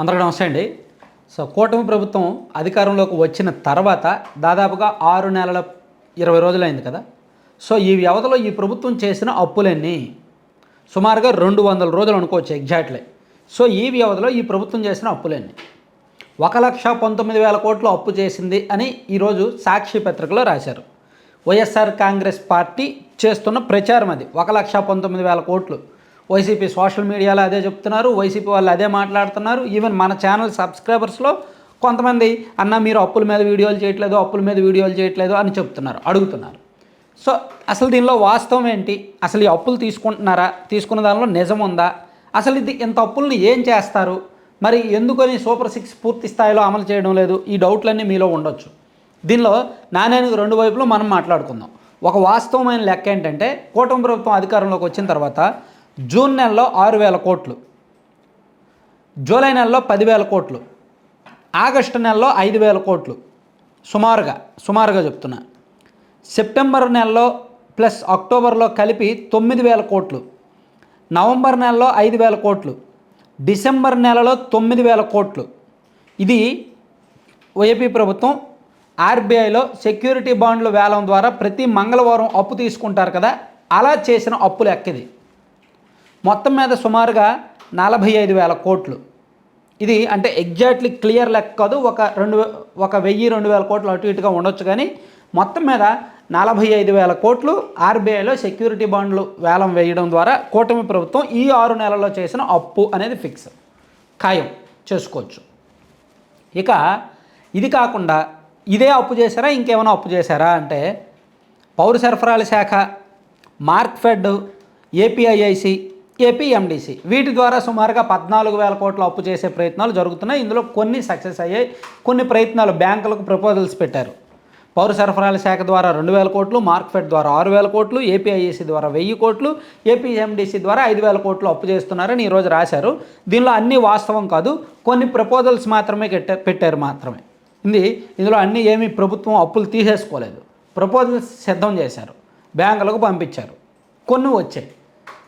అందరికీ నమస్తే అండి. సో కూటమి ప్రభుత్వం అధికారంలోకి వచ్చిన తర్వాత దాదాపుగా ఆరు నెలల ఇరవై రోజులైంది కదా. సో ఈ వ్యవధిలో ఈ ప్రభుత్వం చేసిన అప్పులన్నీ సుమారుగా రెండు వందల రోజులు అనుకోవచ్చు ఎగ్జాక్ట్లీ. సో ఈ వ్యవధిలో ఈ ప్రభుత్వం చేసిన అప్పులన్నీ ఒక లక్ష పంతొమ్మిది వేల కోట్లు అప్పు చేసింది అని ఈరోజు సాక్షి పత్రికలో రాశారు. వైఎస్ఆర్ కాంగ్రెస్ పార్టీ చేస్తున్న ప్రచారం అది. ఒక లక్ష పంతొమ్మిది వేల కోట్లు. వైసీపీ సోషల్ మీడియాలో అదే చెప్తున్నారు వైసీపీ వాళ్ళు అదే మాట్లాడుతున్నారు. ఈవెన్ మన ఛానల్ సబ్స్క్రైబర్స్లో కొంతమంది అన్న మీరు అప్పుల మీద వీడియోలు చేయట్లేదు అప్పుల మీద వీడియోలు చేయట్లేదు అని చెప్తున్నారు అడుగుతున్నారు. సో అసలు దీనిలో వాస్తవం ఏంటి? అసలు ఈ అప్పులు తీసుకుంటున్నారా? తీసుకున్న దానిలో నిజం ఉందా? అసలు ఇది ఇంత అప్పుల్ని ఏం చేస్తారు? మరి ఎందుకని సూపర్ సిక్స్ పూర్తి స్థాయిలో అమలు చేయడం లేదు? ఈ డౌట్లన్నీ మీలో ఉండొచ్చు. దీనిలో నాణ్యానికి రెండు వైపులు మనం మాట్లాడుకుందాం. ఒక వాస్తవమైన లెక్క ఏంటంటే కూటమి ప్రభుత్వం అధికారంలోకి వచ్చిన తర్వాత జూన్ నెలలో ఆరు వేల కోట్లు. జూలై నెలలో పదివేల కోట్లు. ఆగస్టు నెలలో ఐదు వేల కోట్లు. సుమారుగా సుమారుగా చెప్తున్నా. సెప్టెంబర్ నెలలో ప్లస్ అక్టోబర్లో కలిపి తొమ్మిది వేల కోట్లు. నవంబర్ నెలలో ఐదు వేల కోట్లు. డిసెంబర్ నెలలో తొమ్మిది వేల కోట్లు. ఇది ఏపీ ప్రభుత్వం ఆర్బీఐలో సెక్యూరిటీ బాండ్లు వేలం ద్వారా ప్రతి మంగళవారం అప్పు తీసుకుంటారు కదా అలా చేసిన అప్పులు ఎక్కది మొత్తం మీద సుమారుగా నలభై ఐదు వేల కోట్లు. ఇది అంటే ఎగ్జాక్ట్లీ క్లియర్ లెక్క కాదు ఒక రెండు వే- ఒక వెయ్యి రెండు వేల కోట్లు అటు ఇటుగా ఉండొచ్చు కానీ మొత్తం మీద నలభై ఐదు వేల కోట్లు ఆర్బీఐలో సెక్యూరిటీ బాండ్లు వేలం వేయడం ద్వారా కూటమి ప్రభుత్వం ఈ ఆరు నెలల్లో చేసిన అప్పు అనేది ఫిక్స్. ఖాయం. చేసుకోవచ్చు. ఇక ఇది కాకుండా ఇదే అప్పు చేశారా ఇంకేమైనా అప్పు చేశారా అంటే పౌర సరఫరాల శాఖ మార్క్ఫెడ్ ఏపీఐఐసి ఏపీఎండిసి వీటి ద్వారా సుమారుగా పద్నాలుగు వేల కోట్ల అప్పు చేసే ప్రయత్నాలు జరుగుతున్నాయి. ఇందులో కొన్ని సక్సెస్ అయ్యాయి. కొన్ని ప్రయత్నాలు బ్యాంకులకు ప్రపోజల్స్ పెట్టారు. పౌర సరఫరాల శాఖ ద్వారా రెండు వేల కోట్లు మార్క్ఫెడ్ ద్వారా ఆరు వేల కోట్లు ఏపీఐఏసీ ద్వారా వెయ్యి కోట్లు ఏపీఎండిసి ద్వారా ఐదు వేల కోట్లు అప్పు చేస్తున్నారని ఈరోజు రాశారు. దీనిలో అన్ని వాస్తవం కాదు. కొన్ని ప్రపోజల్స్ మాత్రమే పెట్టా పెట్టారు మాత్రమే. ఇది ఇందులో అన్ని ఏమీ ప్రభుత్వం అప్పులు తీసేసుకోలేదు. ప్రపోజల్స్ సిద్ధం చేశారు. బ్యాంకులకు పంపించారు. కొన్ని వచ్చాయి.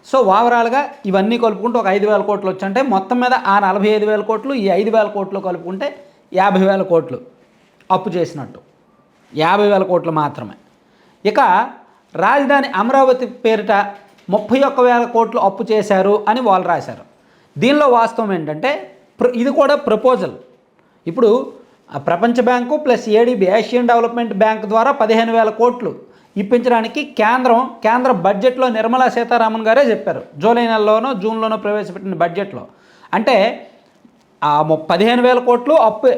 సో ఓవరాల్గా ఇవన్నీ కలుపుకుంటే ఒక ఐదు వేల కోట్లు వచ్చంటే మొత్తం మీద ఆ నలభై ఐదు వేల కోట్లు ఈ ఐదు వేల కోట్లు కలుపుకుంటే యాభై వేల కోట్లు అప్పు చేసినట్టు. యాభై వేల కోట్లు మాత్రమే. ఇక రాజధాని అమరావతి పేరిట ముప్పై ఒక్క వేల కోట్లు అప్పు చేశారు అని వాళ్ళు రాశారు. దీనిలో వాస్తవం ఏంటంటే ప్ర- ఇది కూడా ప్రపోజల్. ఇప్పుడు ప్రపంచ bank plus ADB Asian development bank ద్వారా పదిహేను వేల కోట్లు ఇప్పించడానికి కేంద్రం కేంద్ర బడ్జెట్లో నిర్మలా సీతారామన్ గారే చెప్పారు. జూలై నెలలోనో జూన్లోనో ప్రవేశపెట్టిన బడ్జెట్లో. అంటే ఆ పదిహేను వేల కోట్లు అప్పు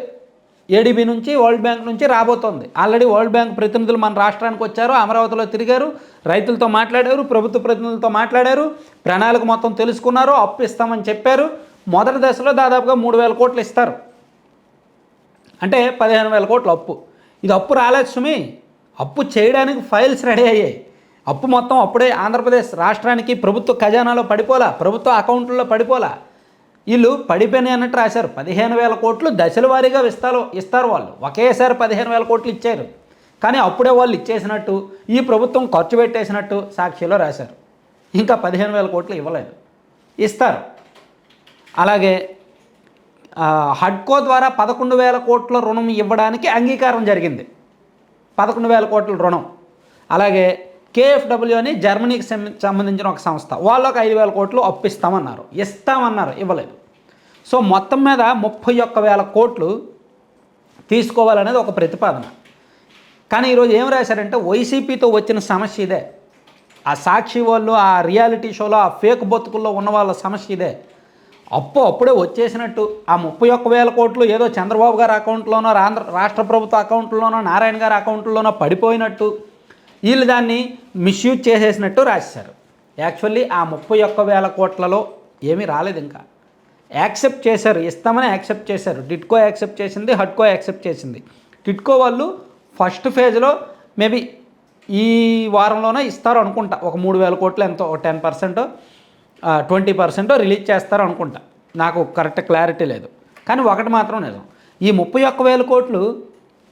ఏడీబీ నుంచి వరల్డ్ బ్యాంక్ నుంచి రాబోతోంది. ఆల్రెడీ వరల్డ్ బ్యాంక్ ప్రతినిధులు మన రాష్ట్రానికి వచ్చారు అమరావతిలో తిరిగారు రైతులతో మాట్లాడారు ప్రభుత్వ ప్రతినిధులతో మాట్లాడారు ప్రణాళిక మొత్తం తెలుసుకున్నారు అప్పు ఇస్తామని చెప్పారు. మొదటి దశలో దాదాపుగా మూడు వేల కోట్లు ఇస్తారు. అంటే పదిహేను వేల కోట్లు అప్పు. ఇది అప్పు రాలేదు సుమి. అప్పు చేయడానికి ఫైల్స్ రెడీ అయ్యాయి. అప్పు మొత్తం అప్పుడే ఆంధ్రప్రదేశ్ రాష్ట్రానికి ప్రభుత్వ ఖజానాలో పడిపోలా ప్రభుత్వ అకౌంట్లలో పడిపోలా. వీళ్ళు పడిపోయినాయి అన్నట్టు రాశారు. పదిహేను వేల కోట్లు దశల వారీగా ఇస్తారు ఇస్తారు వాళ్ళు. ఒకేసారి పదిహేను వేల కోట్లు ఇచ్చారు. కానీ అప్పుడే వాళ్ళు ఇచ్చేసినట్టు ఈ ప్రభుత్వం ఖర్చు పెట్టేసినట్టు సాక్షిలో రాశారు. ఇంకా పదిహేను వేల కోట్లు ఇవ్వలేదు. ఇస్తారు. అలాగే హడ్కో ద్వారా పదకొండు వేల కోట్ల రుణం ఇవ్వడానికి అంగీకారం జరిగింది. పదకొండు వేల కోట్ల రుణం. అలాగే కేఎఫ్డబ్ల్యూ అని జర్మనీకి సంబంధించిన ఒక సంస్థ. వాళ్ళు ఒక ఐదు వేల కోట్లు అప్పిస్తామన్నారు ఇస్తామన్నారు ఇవ్వలేదు. సో మొత్తం మీద ముప్పై ఒక్క వేల కోట్లు తీసుకోవాలనేది ఒక ప్రతిపాదన. కానీ ఈరోజు ఏం రాశారంటే వైసీపీతో వచ్చిన సమస్య ఇదే. ఆ సాక్షి వాళ్ళు ఆ రియాలిటీ షోలో ఆ ఫేక్ బతుకుల్లో ఉన్న వాళ్ళ సమస్య ఇదే. అప్పు అప్పుడే వచ్చేసినట్టు. ఆ ముప్పై ఒక్క వేల కోట్లు ఏదో చంద్రబాబు గారి అకౌంట్లోనో ఆంధ్ర రాష్ట్ర ప్రభుత్వ అకౌంట్లోనో నారాయణ గారి అకౌంట్లోనో పడిపోయినట్టు వీళ్ళు దాన్ని మిస్యూజ్ చేసేసినట్టు రాశారు. యాక్చువల్లీ ఆ ముప్పై ఒక్క వేల కోట్లలో ఏమీ రాలేదు ఇంకా. యాక్సెప్ట్ చేశారు ఇస్తామని యాక్సెప్ట్ చేశారు. డిట్కో యాక్సెప్ట్ చేసింది హడ్కో యాక్సెప్ట్ చేసింది. టిట్కో వాళ్ళు ఫస్ట్ ఫేజ్లో మేబీ ఈ వారంలోనే ఇస్తారు అనుకుంటా ఒక మూడు వేల కోట్లు ఎంతో ten percent twenty percent release చేస్తారు అనుకుంటా. నాకు కరెక్ట్ క్లారిటీ లేదు. కానీ ఒకటి మాత్రం నిజం. ఈ ముప్పై ఒక్క వేల కోట్లు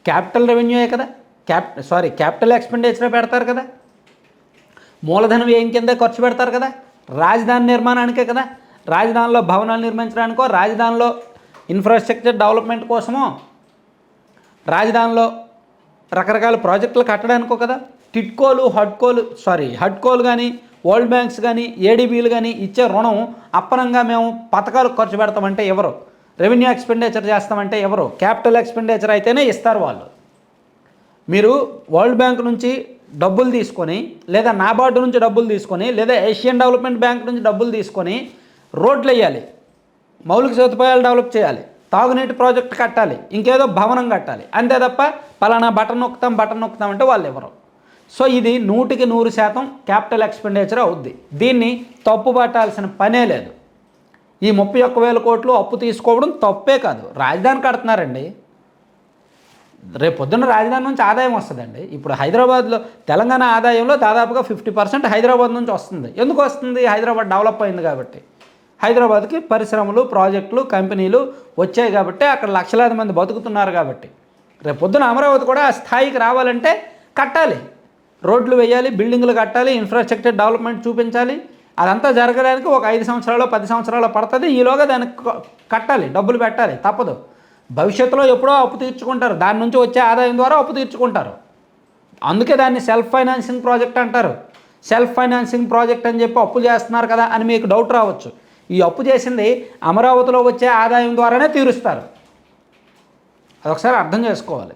క్యాపిటల్ రెవెన్యూయే కదా. క్యాప్ సారీ క్యాపిటల్ ఎక్స్పెండిచర్ పెడతారు కదా. మూలధన వ్యయం కిందే ఖర్చు పెడతారు కదా. రాజధాని నిర్మాణానికే కదా. రాజధానిలో భవనాలు నిర్మించడానికో రాజధానిలో ఇన్ఫ్రాస్ట్రక్చర్ డెవలప్మెంట్ కోసమో రాజధానిలో రకరకాల ప్రాజెక్టులు కట్టడానికో కదా. టిట్కోలు హడ్కోలు సారీ హడ్కోలు కానీ వరల్డ్ బ్యాంక్స్ కానీ ఏడీబీలు కానీ ఇచ్చే రుణం అప్పనంగా మేము పథకాలు ఖర్చు పెడతామంటే ఎవరు? రెవెన్యూ ఎక్స్పెండిచర్ చేస్తామంటే ఎవరు? క్యాపిటల్ ఎక్స్పెండిచర్ అయితేనే ఇస్తారు వాళ్ళు. మీరు వరల్డ్ బ్యాంక్ నుంచి డబ్బులు తీసుకొని లేదా నాబార్డు నుంచి డబ్బులు తీసుకొని లేదా ఏషియన్ డెవలప్మెంట్ బ్యాంక్ నుంచి డబ్బులు తీసుకొని రోడ్లు వేయాలి. మౌలిక సదుపాయాలు డెవలప్ చేయాలి. తాగునీటి ప్రాజెక్ట్ కట్టాలి. ఇంకేదో భవనం కట్టాలి. అంతే తప్ప పలానా బటన్ నొక్కుతాం బటన్ నొక్కుతాం అంటే వాళ్ళు ఎవరు? సో ఇది నూటికి నూరు శాతం క్యాపిటల్ ఎక్స్పెండిచర్ అవుద్ది. దీన్ని తప్పు పట్టాల్సిన పనే లేదు. ఈ ముప్పై ఒక్క వేల కోట్లు అప్పు తీసుకోవడం తప్పే కాదు. రాజధాని కడుతున్నారండి. రేపు పొద్దున్న రాజధాని నుంచి ఆదాయం వస్తుందండి. ఇప్పుడు హైదరాబాద్లో తెలంగాణ ఆదాయంలో దాదాపుగా ఫిఫ్టీ పర్సెంట్ హైదరాబాద్ నుంచి వస్తుంది. ఎందుకు వస్తుంది? హైదరాబాద్ డెవలప్ అయింది కాబట్టి. హైదరాబాద్కి పరిశ్రమలు ప్రాజెక్టులు కంపెనీలు వచ్చాయి కాబట్టి అక్కడ లక్షలాది మంది బతుకుతున్నారు కాబట్టి. రేపు పొద్దున అమరావతి కూడా ఆ స్థాయికి రావాలంటే కట్టాలి. రోడ్లు వేయాలి బిల్డింగ్లు కట్టాలి ఇన్ఫ్రాస్ట్రక్చర్ డెవలప్మెంట్ చూపించాలి. అదంతా జరగడానికి ఒక ఐదు సంవత్సరాలు పది సంవత్సరాలు పడుతుంది. ఈలోగా దానికి కట్టాలి డబ్బులు పెట్టాలి. తప్పదు. భవిష్యత్తులో ఎప్పుడో అప్పు తీర్చుకుంటారు. దాని నుంచి వచ్చే ఆదాయం ద్వారా అప్పు తీర్చుకుంటారు. అందుకే దాన్ని సెల్ఫ్ ఫైనాన్సింగ్ ప్రాజెక్ట్ అంటారు. సెల్ఫ్ ఫైనాన్సింగ్ ప్రాజెక్ట్ అని చెప్పి అప్పు చేస్తున్నారు కదా అని మీకు డౌట్ రావచ్చు. ఈ అప్పు చేసింది అమరావతిలో వచ్చే ఆదాయం ద్వారానే తీరుస్తారు. అదొకసారి అర్థం చేసుకోవాలి.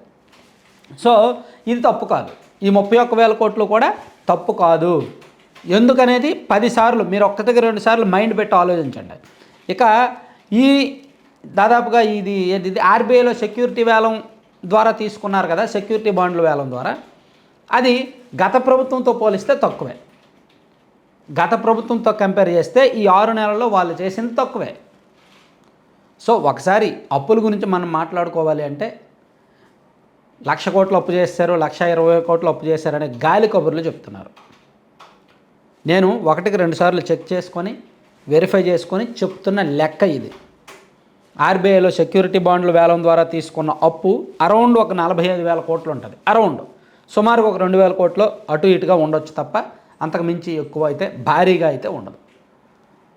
సో ఇది తప్పు కాదు. ఈ ముప్పై ఒక్క వేల కోట్లు కూడా తప్పు కాదు. ఎందుకనేది? పదిసార్లు మీరు ఒక్కటికి రెండు సార్లు మైండ్ పెట్టి ఆలోచించండి. ఇక ఈ దాదాపుగా ఇది ఏది? ఇది ఆర్బీఐలో సెక్యూరిటీ వేలం ద్వారా తీసుకున్నారు కదా సెక్యూరిటీ బాండ్ల వేలం ద్వారా. అది గత ప్రభుత్వంతో పోలిస్తే తక్కువే. గత ప్రభుత్వంతో కంపేర్ చేస్తే ఈ ఆరు నెలల్లో వాళ్ళు చేసింది తక్కువే. సో ఒకసారి అప్పుల గురించి మనం మాట్లాడుకోవాలి అంటే లక్ష కోట్లు అప్పు చేశారు లక్ష ఇరవై కోట్లు అప్పు చేశారనే గాలి కబుర్లు చెప్తున్నారు. నేను ఒకటికి రెండుసార్లు చెక్ చేసుకొని వెరిఫై చేసుకొని చెప్తున్న లెక్క ఇది. ఆర్బీఐలో సెక్యూరిటీ బాండ్లు వేలం ద్వారా తీసుకున్న అప్పు అరౌండ్ ఒక నలభై ఐదు వేల కోట్లు ఉంటుంది. అరౌండ్. సుమారుగా ఒక రెండు వేల కోట్లు అటు ఇటుగా ఉండొచ్చు తప్ప అంతకు మించి ఎక్కువ అయితే భారీగా అయితే ఉండదు.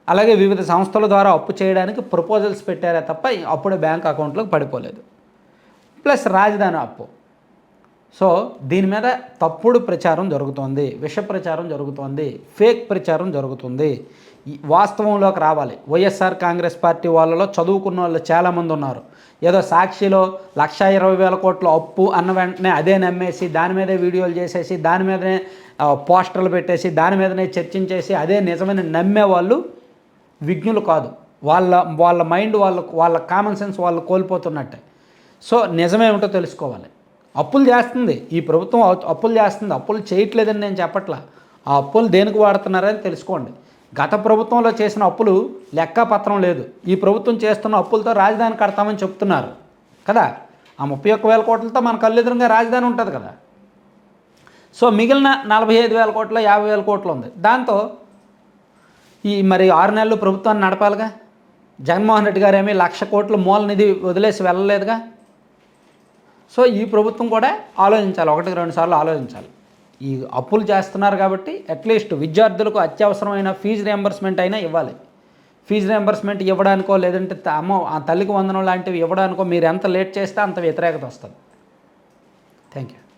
అలాగే వివిధ సంస్థల ద్వారా అప్పు చేయడానికి ప్రపోజల్స్ పెట్టారే తప్ప అప్పుడే బ్యాంక్ అకౌంట్లోకి పడిపోలేదు. ప్లస్ రాజధాని అప్పు. సో దీని మీద తప్పుడు ప్రచారం జరుగుతోంది విష ప్రచారం జరుగుతోంది ఫేక్ ప్రచారం జరుగుతుంది. వాస్తవంలోకి రావాలి. వైఎస్ఆర్ కాంగ్రెస్ పార్టీ వాళ్ళలో చదువుకున్న వాళ్ళు చాలామంది ఉన్నారు. ఏదో సాక్షిలో లక్ష ఇరవై వేల కోట్ల అప్పు అన్న వెంటనే అదే నమ్మేసి దాని మీదే వీడియోలు చేసేసి దాని మీదనే పోస్టర్లు పెట్టేసి దాని మీదనే చర్చించేసి అదే నిజమని నమ్మే వాళ్ళు విజ్ఞులు కాదు. వాళ్ళ వాళ్ళ మైండ్ వాళ్ళ వాళ్ళ కామన్ సెన్స్ వాళ్ళు కోల్పోతున్నట్టే. సో నిజమేమిటో తెలుసుకోవాలి. అప్పులు చేస్తుంది. ఈ ప్రభుత్వం అప్పు- అప్పులు చేస్తుంది. అప్పులు చేయట్లేదని నేను చెప్పట్లా. ఆ అప్పులు దేనికి వాడుతున్నారని తెలుసుకోండి. గత ప్రభుత్వంలో చేసిన అప్పులు లెక్కపత్రం లేదు. ఈ ప్రభుత్వం చేస్తున్న అప్పులతో రాజధాని కడతామని చెప్తున్నారు. కదా? ఆ ముప్పై ఒక్క వేల కోట్లతో మన కళ్ళెదురుగా రాజధాని ఉంటుంది కదా? సో మిగిలిన నలభై ఐదు వేల కోట్ల యాభై వేల కోట్లు ఉంది. దాంతో ఈ మరి ఆరు నెలలు ప్రభుత్వాన్ని నడపాలిగా? జగన్మోహన్ రెడ్డి గారు ఏమీ లక్ష కోట్ల మూల నిధి వదిలేసి వెళ్ళలేదుగా? సో ఈ ప్రభుత్వం కూడా ఆలోచించాలి ఒకటికి రెండు సార్లు ఆలోచించాలి. ఈ అప్పులు చేస్తున్నారు కాబట్టి అట్లీస్ట్ విద్యార్థులకు అత్యవసరమైన ఫీజు రియంబర్స్మెంట్ అయినా ఇవ్వాలి. ఫీజు రియంబర్స్మెంట్ ఇవ్వడానికో లేదంటే త- అమ్మ ఆ తల్లికి వందనం లాంటివి ఇవ్వడానికో మీరు ఎంత లేట్ చేస్తే అంత వ్యతిరేకత వస్తుంది. Thank you